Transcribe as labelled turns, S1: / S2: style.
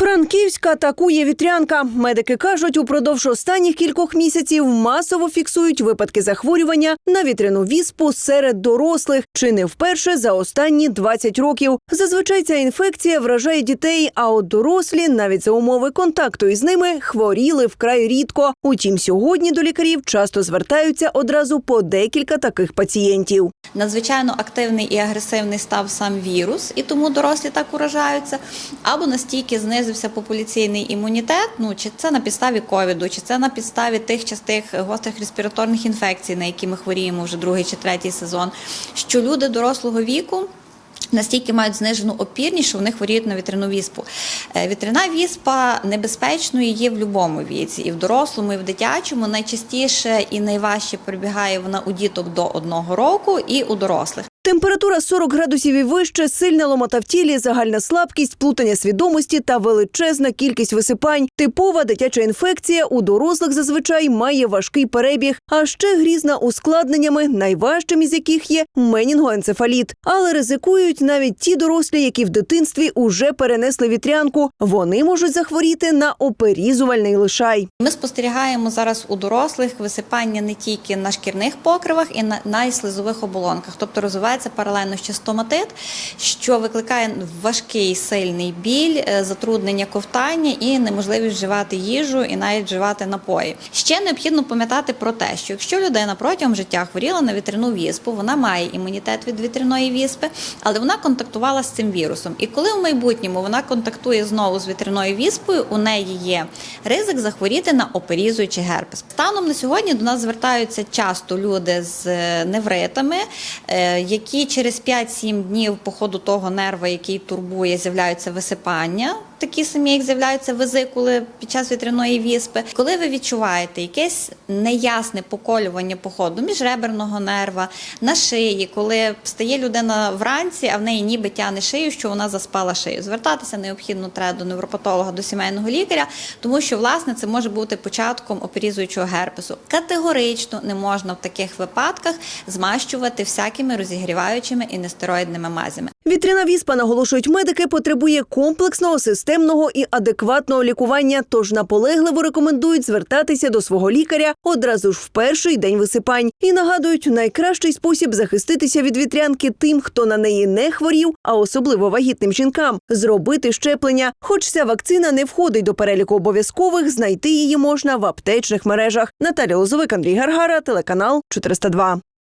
S1: Франківська атакує вітрянка. Медики кажуть, упродовж останніх кількох місяців масово фіксують випадки захворювання на вітряну віспу серед дорослих, чи не вперше за останні 20 років. Зазвичай ця інфекція вражає дітей, а от дорослі, навіть за умови контакту із ними, хворіли вкрай рідко. Утім, сьогодні до лікарів часто звертаються одразу по декілька таких пацієнтів.
S2: Надзвичайно активний і агресивний став сам вірус, і тому дорослі так уражаються. Або настільки знизився популяційний імунітет. Ну чи це на підставі ковіду, чи це на підставі тих частих гострих респіраторних інфекцій, на які ми хворіємо вже другий чи третій сезон. Що люди дорослого віку. Настільки мають знижену опірність, що вони хворіють на вітряну віспу. Е, Вітряна віспа небезпечною є в будь-якому віці, і в дорослому, і в дитячому. Найчастіше і найважче перебігає вона у діток до одного року, і у дорослих.
S1: Температура 40 градусів і вище, сильна ломота в тілі, загальна слабкість, плутання свідомості та величезна кількість висипань. Типова дитяча інфекція у дорослих зазвичай має важкий перебіг, а ще грізна ускладненнями, найважчим із яких є менінгоенцефаліт. Але ризикують навіть ті дорослі, які в дитинстві уже перенесли вітрянку. Вони можуть захворіти на оперізувальний лишай.
S2: Ми спостерігаємо зараз у дорослих висипання не тільки на шкірних покривах і на, на слизових оболонках, тобто розвивається паралельно ще стоматит, що викликає важкий сильний біль, е, затруднення ковтання і неможливість вживати їжу і навіть вживати напої. Ще необхідно пам'ятати про те, що якщо людина протягом життя хворіла на вітряну віспу, вона має імунітет від вітряної віспи, але вона контактувала з цим вірусом. І коли в майбутньому вона контактує знову з вітряною віспою, у неї є ризик захворіти на оперізуючий герпес. Станом на сьогодні до нас звертаються часто люди з е, невритами, е, які через 5-7 днів по ходу того нерва, який турбує, з'являються висипання. Такі самі, як з'являються везикули під час вітряної віспи. Коли ви відчуваєте якесь неясне поколювання по ходу міжреберного нерва на шиї, коли встає людина вранці, а в неї ніби тяне шию, що вона заспала шию. Звертатися необхідно треба до невропатолога, до сімейного лікаря, тому що власне це може бути початком оперізуючого герпесу. Категорично не можна в таких випадках змащувати всякими розігріваючими і нестероїдними мазями.
S1: Вітряна віспа, наголошують медики, потребує комплексного, системного і адекватного лікування. Тож наполегливо рекомендують звертатися до свого лікаря одразу ж в перший день висипань. І нагадують, найкращий спосіб захиститися від вітрянки тим, хто на неї не хворів, а особливо вагітним жінкам зробити щеплення. Хоч ця вакцина не входить до переліку обов'язкових, знайти її можна в аптечних мережах. Наталя Лозовик, Андрій Гаргара, телеканал 402.